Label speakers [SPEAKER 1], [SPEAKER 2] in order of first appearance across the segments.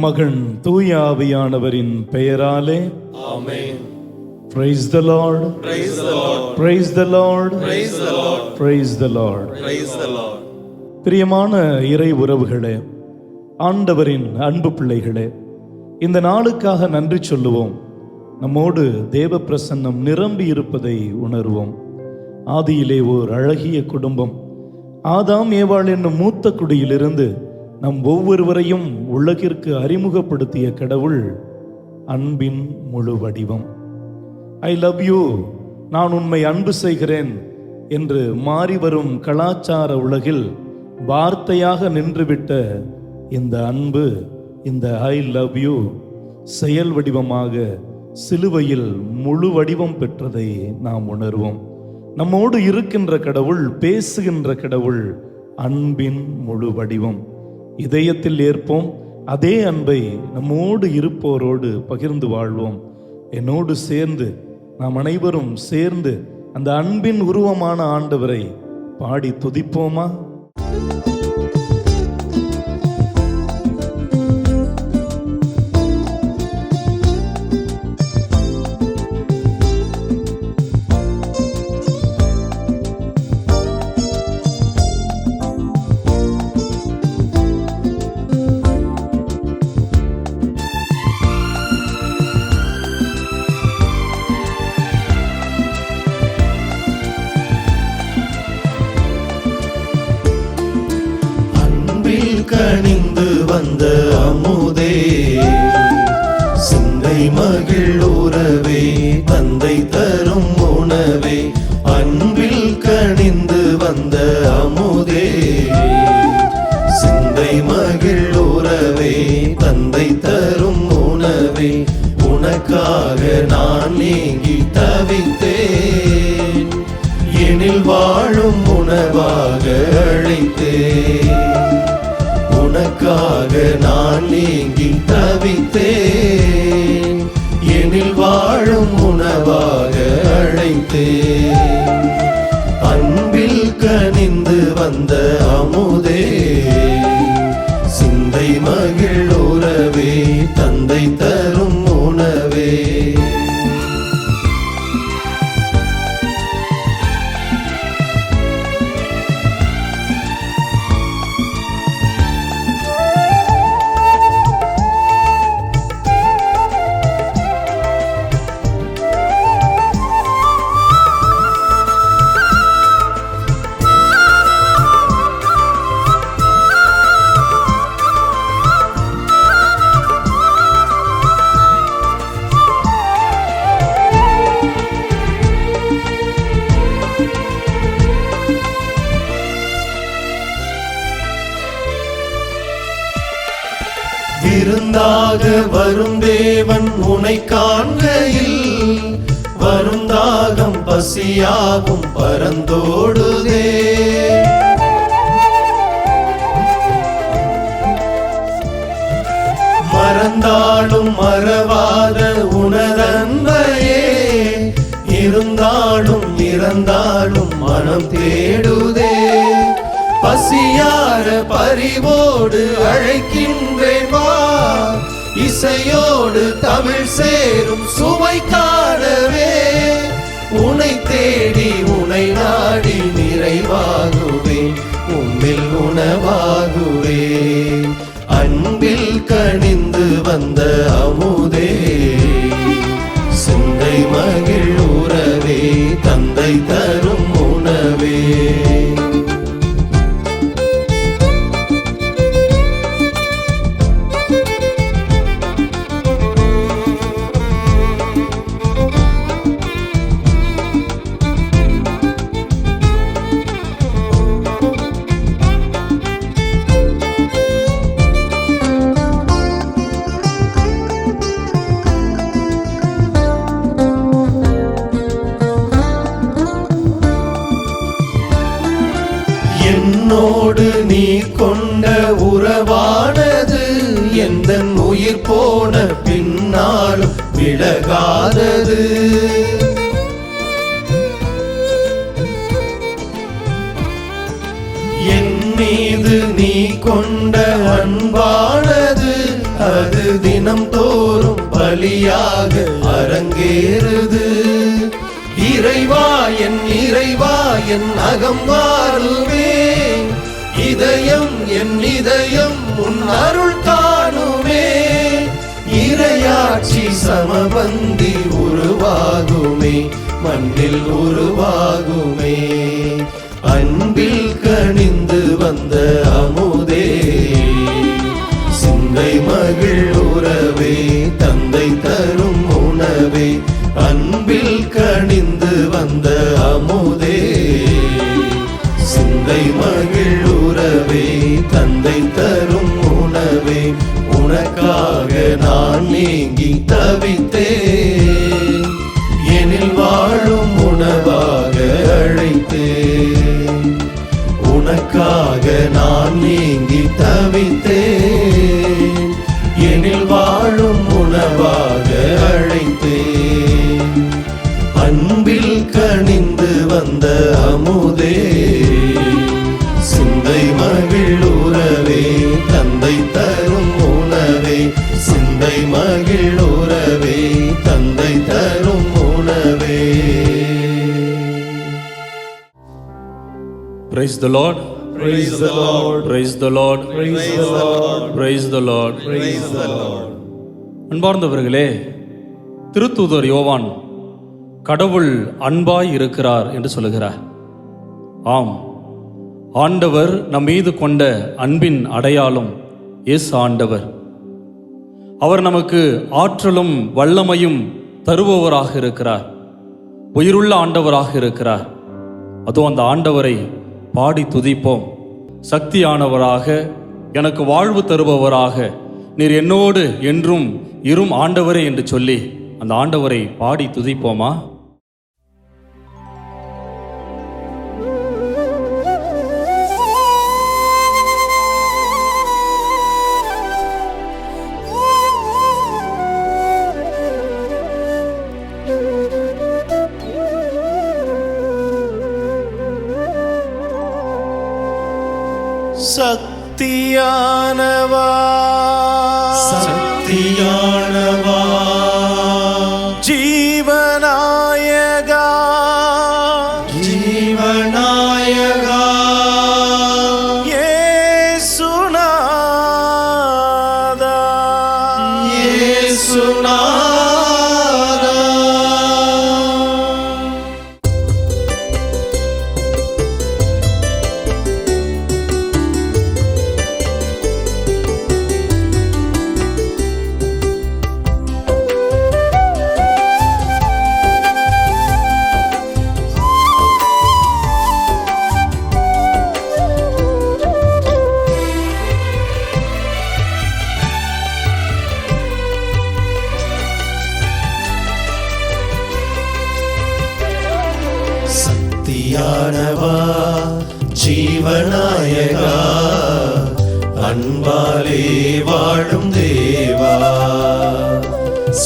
[SPEAKER 1] மகன் தூய ஆவியானவரின் பெயராலே.
[SPEAKER 2] ஆமென் praise the lord. Praise the lord. Praise the lord.
[SPEAKER 1] பிரியமான இறை உறவுகளே ஆண்டவரின் அன்பு பிள்ளைகளே இந்த நாளுக்காக நன்றி சொல்லுவோம். நம்மோடு தேவ பிரசன்னம் நிரம்பி இருப்பதை உணர்வோம். ஆதியிலே ஓர் அழகிய குடும்பம் ஆதாம் ஏவாள் என்னும் மூத்த குடியிலிருந்து நம் ஒவ்வொருவரையும் உலகிற்கு அறிமுகப்படுத்திய கடவுள் அன்பின் முழு வடிவம். ஐ லவ் யூ நான் உண்மை அன்பு செய்கிறேன் என்று மாறி வரும் கலாச்சார உலகில் வார்த்தையாக நின்றுவிட்ட இந்த அன்பு இந்த ஐ லவ் யூ செயல் வடிவமாக சிலுவையில் முழு வடிவம் பெற்றதை நாம் உணர்வோம். நம்மோடு இருக்கின்ற கடவுள் பேசுகின்ற கடவுள் அன்பின் முழு வடிவம். இதயத்தில் ஏற்போம். அதே அன்பை நம்மோடு இருப்போரோடு பகிர்ந்து வாழ்வோம். என்னோடு சேர்ந்து நாம் அனைவரும் சேர்ந்து அந்த அன்பின் உருவமான ஆண்டவரை பாடி துதிப்போமா?
[SPEAKER 2] ஏங்கி தவித்தேன் எனில் வாழும் உணவாக அழைத்தேன். உனக்காக நான் ஏங்கி தவித்தேன் எனில் வாழும் உணவாக அழைத்தேன். அன்பில் கனிந்து வந்த அமுதே விருந்தாக வரும் தேவன் உனை காண்கையில். வரும் தாகம் பசியாகும் பரந்தோடுதே மறந்தாலும் மறவாத உனதன்பையே இருந்தாலும் இறந்தாலும் மனம் தேடுதே. இசையார பரிவோடு அழைக்கின்றேன் வா. இசையோடு தமிழ் சேரும் சுவை காணவே. உனை தேடி உனை நாடி நிறைவாகுவே. உம்மில் உணவாகுவே. அன்பில் கனிந்து உறவானது எந்த உயிர் போன பின்னாலும் விலகாதது. என் மீது நீ கொண்ட அன்பானது அது தினம் தோறும் பலியாக அரங்கேறுது. இறைவா என் இறைவா என் அகம் வாருமே இதயம் என் இதயம் உன் அருள் தானுமே இரையாட்சி சமபந்தி உருவாகுமே. மண்ணில் உருவாகுமே. அன்பில் கணிந்து வந்த அம நான் நீங்கி தவித்தேன். எனில் வாழும் உணவாக அழைத்தேன். உனக்காக நான் நீங்கி தவித்தேன். எனில் வாழும் உணவாக அழைத்தேன். அன்பில் கணிந்து வந்த அமுதே சிந்தை மகிழ் உறவே தந்தை தரும் மகிழ் உறவே தந்தை தரும் உணவே
[SPEAKER 3] Praise the Lord.
[SPEAKER 4] Praise the Lord.
[SPEAKER 3] Praise the Lord.
[SPEAKER 4] Praise the Lord.
[SPEAKER 3] Praise the Lord.
[SPEAKER 4] Praise the Lord.
[SPEAKER 3] அன்பார்ந்தவர்களே திருத்தூதர் யோவான் கடவுள் அன்பாய் இருக்கிறார் என்று சொல்லுகிறார் ஆம் ஆண்டவர் நம் மீது கொண்ட அன்பின் அடையாளம் எஸ் ஆண்டவர் அவர் நமக்கு ஆற்றலும் வல்லமையும் தருபவராக இருக்கிறார். உயிருள்ள ஆண்டவராக இருக்கிறார். அதோ அந்த ஆண்டவரை பாடி துதிப்போம். சக்தியானவராக எனக்கு வாழ்வு தருபவராக நீர் என்னோடு என்றும் இரும் ஆண்டவரே என்று சொல்லி அந்த ஆண்டவரை பாடி துதிப்போமா?
[SPEAKER 2] சக்தியானவா? சக்தியானவா?
[SPEAKER 4] ஜீவநாயகா?
[SPEAKER 2] ஜீவநாயகா?
[SPEAKER 4] இயேசுநாதா
[SPEAKER 2] இயேசுநாதா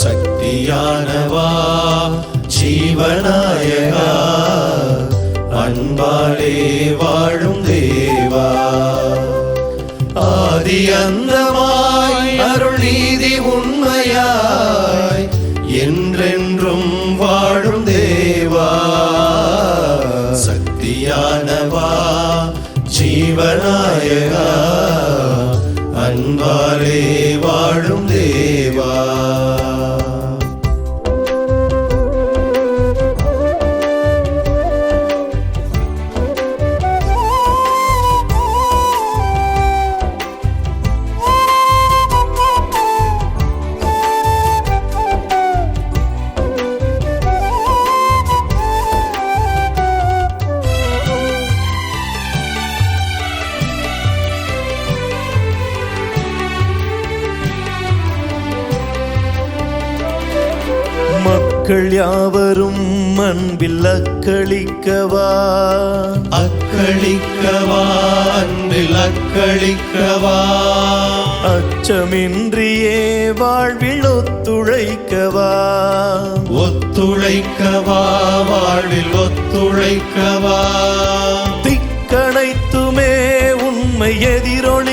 [SPEAKER 2] சக்தியானவா ஜீவநாயகா அன்பாலே வாழும் தேவா. ஆதி அந்தமாய் அருள் நீதி உண்மையாய் என்றென்றும் வாழும் தேவா. சக்தியானவா ஜீவநாயகா அன்பாலே வாழும்
[SPEAKER 4] யாவரும் அன்பில் அக்களிக்கவா?
[SPEAKER 2] அக்களிக்கவா அன்பில் அக்களிக்கவா?
[SPEAKER 4] அச்சமின்றியே வாழ்வில் ஒத்துழைக்கவா?
[SPEAKER 2] ஒத்துழைக்கவா வாழ்வில் ஒத்துழைக்கவா?
[SPEAKER 4] திக்கணைத்துமே உண்மை எதிரொலிக்கவா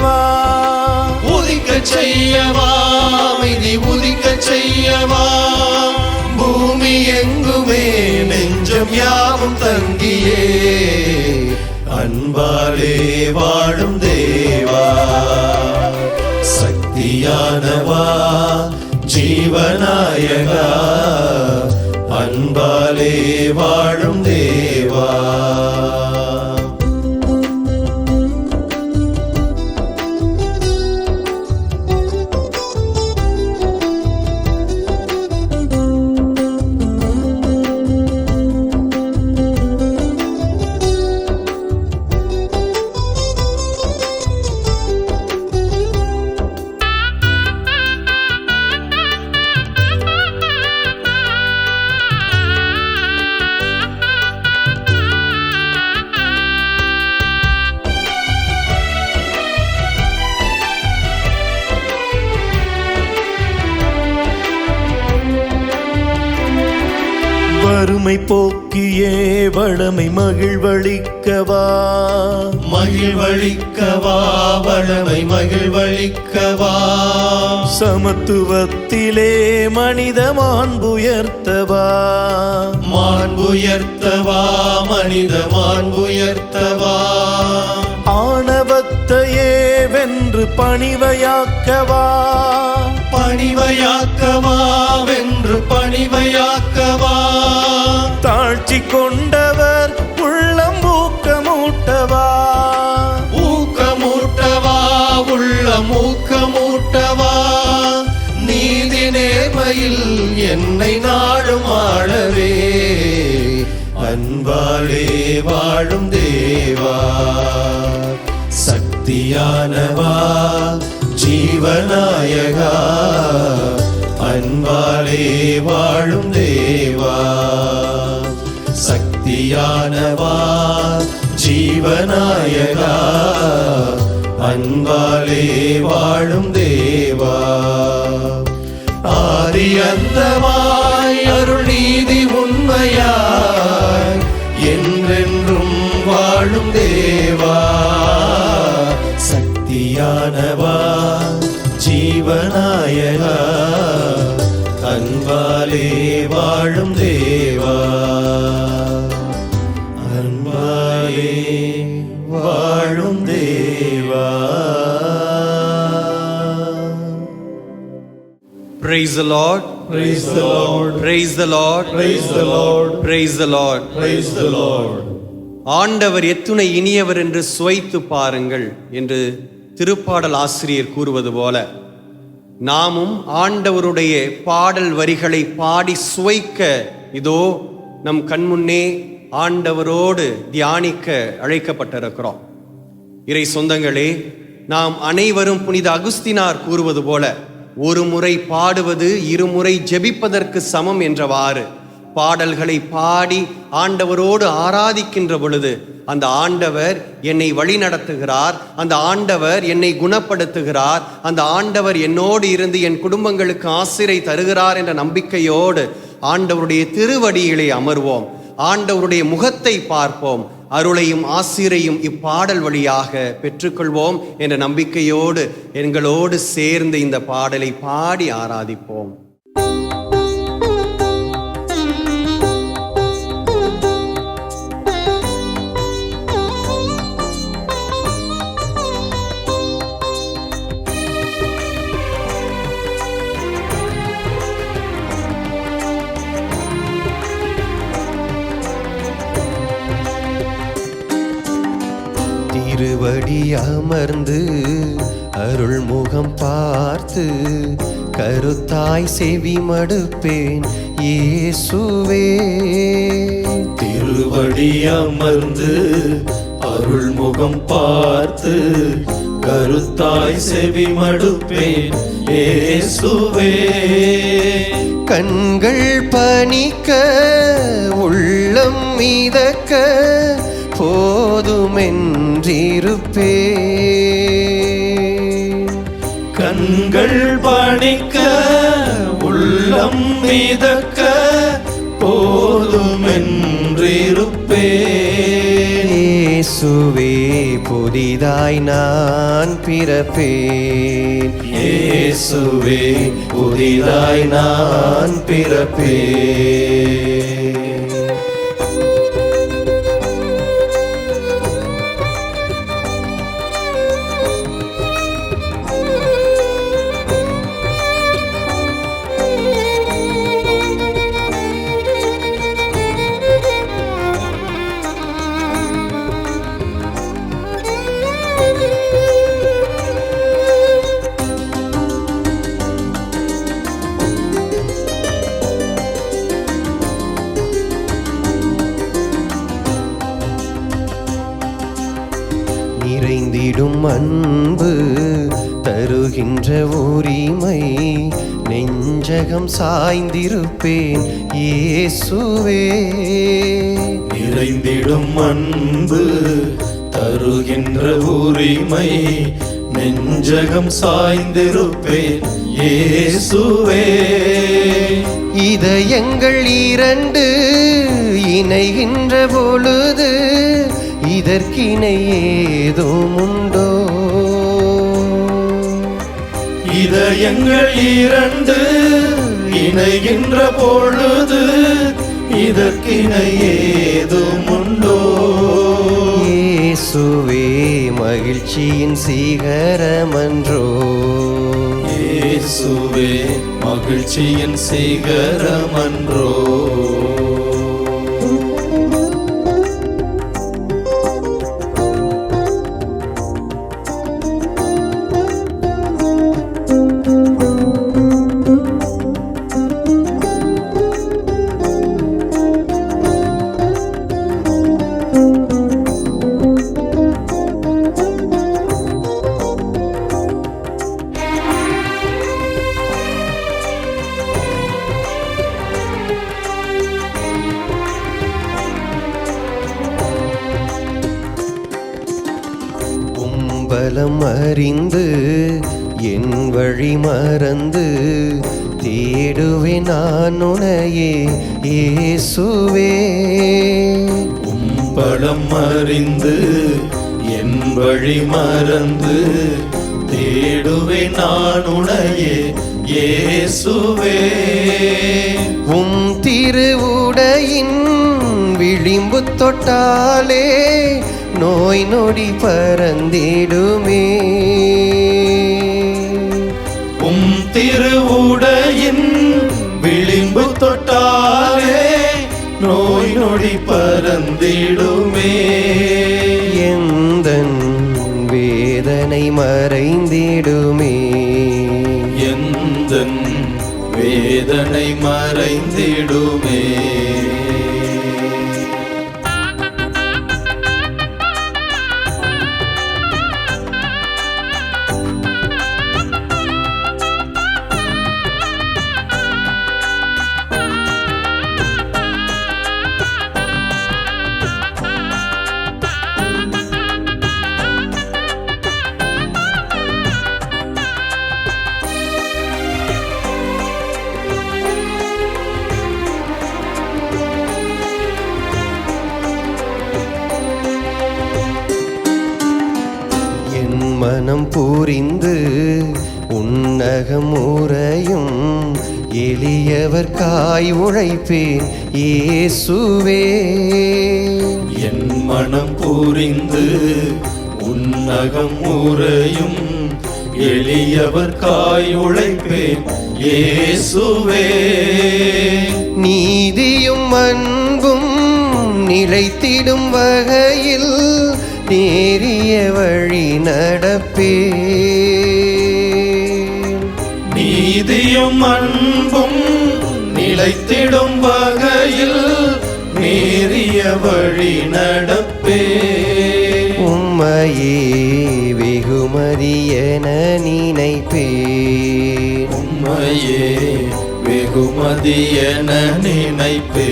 [SPEAKER 2] செய்யவா? உதிக்க செய்யவா? அமைதி உதிக்க செய்யவா? பூமி எங்குமே நெஞ்சம் யாவும் தங்கியே. அன்பாலே வாழும் தேவா. சக்தியானவா ஜீவநாயகா. அன்பாலே வாழும்
[SPEAKER 4] வளமை மகிழ்வளிக்கவா?
[SPEAKER 2] மகிழ்வழிக்கவா வளமை மகிழ்வழிக்கவா
[SPEAKER 4] சமத்துவத்திலே மனித மாண்புயர்த்தவா?
[SPEAKER 2] மாண்புயர்த்தவா மனித மாண்புயர்த்தவா?
[SPEAKER 4] ஆணவத்தையே வென்று பணிவையாக்கவா?
[SPEAKER 2] பணிவையாக்கவா வென்று பணிவையாக்கவா?
[SPEAKER 4] தாழ்ச்சி கொண்டவர்
[SPEAKER 2] நேர்மையில் என்னை நாடும் ஆளவே. அன்பாலே வாழும் தேவா. சக்தியானவா ஜீவநாயகா. அன்பாலே வாழும் தேவா. சக்தியானவா ஜீவநாயகா. அன்பாலே வாழும் தேவா. பரியந்தமாய் அருள் நீதி உண்மையாய் என்றென்றும் வாழும் தேவா. சக்தியானவா ஜீவநாயகா அன்பாலே வாழும் தேவா. அன்பாலே வாழும் தேவா.
[SPEAKER 5] Praise the Lord.
[SPEAKER 2] Praise the Lord.
[SPEAKER 5] Praise the Lord.
[SPEAKER 2] Praise the Lord.
[SPEAKER 5] Praise the Lord.
[SPEAKER 2] Praise the Lord.
[SPEAKER 5] ஆண்டவர் எத்துணை இனியவர் என்று சுவைத்து பாருங்கள் என்று திருப்பாடல் ஆசிரியர் கூறுவது போல நாமும் ஆண்டவருடைய பாடல் வரிகளை பாடி சுவைக்க இதோ நம் கண்முன்னே ஆண்டவரோடு தியானிக்க அழைக்கப்பட்டிருக்கிறோம் இறை சொந்தங்களே நாம் அனைவரும் புனித அகுஸ்தினார் கூறுவது போல ஒரு முறை பாடுவது இருமுறை ஜெபிப்பதற்கு சமம் என்றவாறு. பாடல்களை பாடி ஆண்டவரோடு ஆராதிக்கின்ற பொழுது அந்த ஆண்டவர் என்னை வழி நடத்துகிறார் அந்த ஆண்டவர் என்னை குணப்படுத்துகிறார் அந்த ஆண்டவர் என்னோடு இருந்து என் குடும்பங்களுக்கு ஆசிரை தருகிறார் என்ற நம்பிக்கையோடு ஆண்டவருடைய திருவடியிலே அமர்வோம். ஆண்டவருடைய முகத்தை பார்ப்போம். அருளையும் ஆசிரையும் இப்பாடல் வழியாக பெற்றுக்கொள்வோம் என்ற நம்பிக்கையோடு எங்களோடு சேர்ந்து இந்த பாடலை பாடி ஆராதிப்போம்.
[SPEAKER 2] திருவடி அமர்ந்து அருள்முகம் பார்த்து கருத்தாய் செவி மடுப்பேன் இயேசுவே.
[SPEAKER 4] திருவடி அமர்ந்து அருள்முகம் பார்த்து கருத்தாய் செவி மடுப்பேன் இயேசுவே.
[SPEAKER 2] கண்கள் பணிக்க உள்ளம் மிதக்க போதுமென்றிருப்பேன்
[SPEAKER 4] கண்கள் பணிக்க உள்ளம் மிதக்க போதுமென்றிருப்பேன்.
[SPEAKER 2] இயேசுவே புதிதாய்
[SPEAKER 6] புதிதாய் நான் பிறப்பேன்.
[SPEAKER 4] இயேசுவே புதிதாய் நான் பிறப்பேன்.
[SPEAKER 6] இயேசுவே.
[SPEAKER 4] நிறைந்திடும் அன்பு தருகின்ற உரிமை. நெஞ்சகம் சாய்ந்திருப்பேன் இயேசுவே.
[SPEAKER 6] இதயங்கள் இரண்டு இணைகின்ற பொழுது இதற்கிணை ஏதும் உண்டோ?
[SPEAKER 4] இதயங்கள் இரண்டு இணைகின்ற பொழுது இதற்கிணை ஏதும் உண்டோ
[SPEAKER 6] இயேசுவே மகிழ்ச்சியின் சீகரமன்றோ?
[SPEAKER 4] இயேசுவே மகிழ்ச்சியின் சிகரமன்றோ?
[SPEAKER 6] என் வழி மறந்து தேடுவேன் நான் உனையே இயேசுவே. உம் திருவுடையின் விளிம்பு தொட்டாலே நோய் நொடி பறந்திடுமே.
[SPEAKER 4] உம் திருவுடையின் விளிம்பு தொட்டாலே நோய் நொடி பறந்திடுமே.
[SPEAKER 6] மறைந்திடுமே.
[SPEAKER 4] எந்த வேதனை மறைந்திடுமே.
[SPEAKER 6] உழைப்பேன் இயேசுவே.
[SPEAKER 4] என் மனம் புரிந்து உன்னகம் உறையும் எளியவர் காய் உழைப்பேன் இயேசுவே.
[SPEAKER 6] நீதியும் அன்பும் நிலைத்திடும் வகையில் நேரிய வழி நடப்பேன்.
[SPEAKER 4] நீதியும் அன்பும் நிலைத்திடும் வழி நடப்பே.
[SPEAKER 6] உம்மையே வெகுமதி என நினைப்பேன்.
[SPEAKER 4] உம்மையே வெகுமதி என நினைப்பே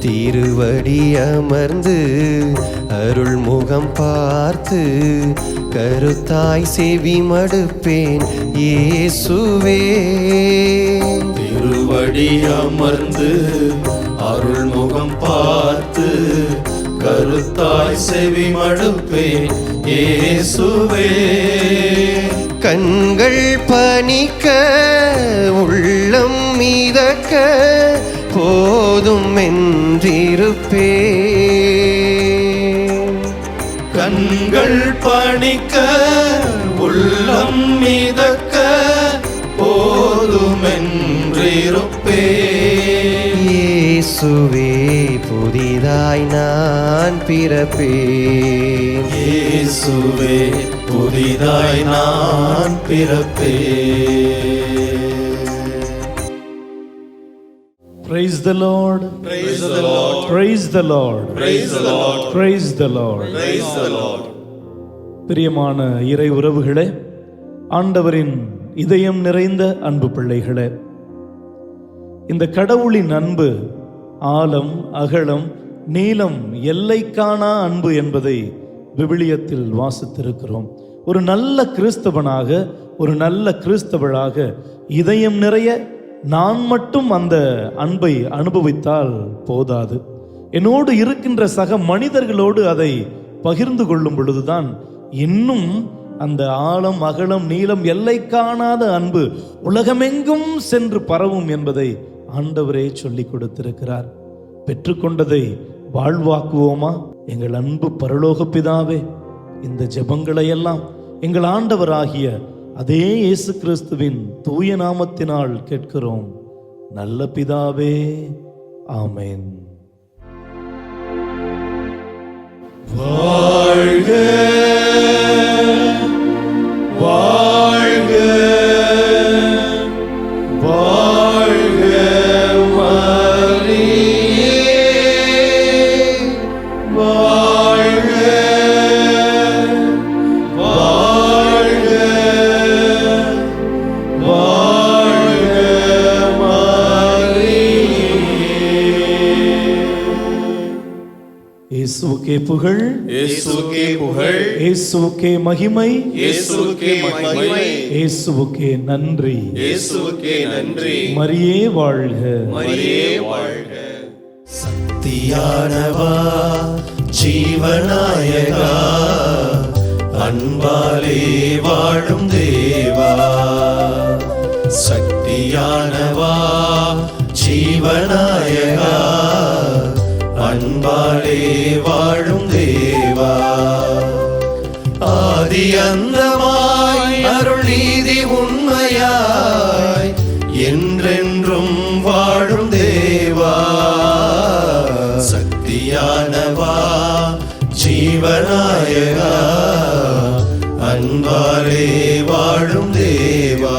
[SPEAKER 6] திருவடி அமர்ந்து அருள் முகம் பார்த்து கருத்தாய் செவி மடுப்பேன் இயேசுவே.
[SPEAKER 4] திருவடி அமர்ந்து அருள்முகம் பார்த்து கருத்தாய் செவி மடுப்பேன் இயேசுவே.
[SPEAKER 2] கண்கள் பனிக்க உள்ளம் மிதக்க போதும் என்றிருப்பே
[SPEAKER 4] கண்கள் பணிக்க
[SPEAKER 2] இயேசுவே புதிதாய் நான் பிறப்பேன்
[SPEAKER 4] இயேசுவே புதிதாய் நான் பிறப்பேன்
[SPEAKER 1] Praise the Lord.
[SPEAKER 4] Praise the Lord.
[SPEAKER 1] Praise the Lord.
[SPEAKER 4] Praise the Lord.
[SPEAKER 1] Praise the Lord.
[SPEAKER 4] Praise the Lord.
[SPEAKER 1] பிரியமான இறை உறவுகளே ஆண்டவரின் இதயம் நிறைந்த அன்பு பிள்ளைகளே இந்த கடவுளின் அன்பு ஆழம் அகலம் நீளம் எல்லை காணா அன்பு என்பதை விவிலியத்தில் வாசித்திருக்கிறோம். ஒரு நல்ல கிறிஸ்தவனாக ஒரு நல்ல கிறிஸ்தவளாக இதயம் நிறைய நான் மட்டும் அந்த அன்பை அனுபவித்தால் போதாது. என்னோடு இருக்கின்ற சக மனிதர்களோடு அதை பகிர்ந்து கொள்ளும் பொழுதுதான் இன்னும் அந்த ஆழம் அகலம் நீளம் எல்லை காணாத அன்பு உலகமெங்கும் சென்று பரவும் என்பதை ஆண்டவரே சொல்லிக் கொடுத்திருக்கிறார். பெற்றுக்கொண்டதை வாழ்வாக்குவோமா? எங்கள் அன்பு பரலோக பிதாவே இந்த ஜெபங்களையெல்லாம் எங்கள் ஆண்டவராகிய அதே இயேசு கிறிஸ்துவின் தூய நாமத்தினால் கேட்கிறோம். நல்ல பிதாவே ஆமேன்.
[SPEAKER 4] வாழ்க வாழ்க.
[SPEAKER 1] இயேசுவுக்கே புகழ்.
[SPEAKER 4] இயேசுக்கே புகழ்.
[SPEAKER 1] இயேசுவுக்கே மகிமை.
[SPEAKER 4] இயேசுக்கே மகிமை.
[SPEAKER 1] இயேசுவுக்கே நன்றி.
[SPEAKER 4] இயேசுக்கே நன்றி.
[SPEAKER 1] மரியே வாழ்க.
[SPEAKER 4] மரியே வாழ்க. சக்தியானவா ஜீவநாயகா அன்பாலே வாழும் தேவா. சக்தியானவா ஜீவநாயகா அன்பாலே வாழும் தேவா. ஆதி அந்தமாய் அருள் நீதி உண்மையாய் என்றென்றும் வாழும் தேவா. சக்தியானவா ஜீவநாயகா அன்பாலே வாழும் தேவா.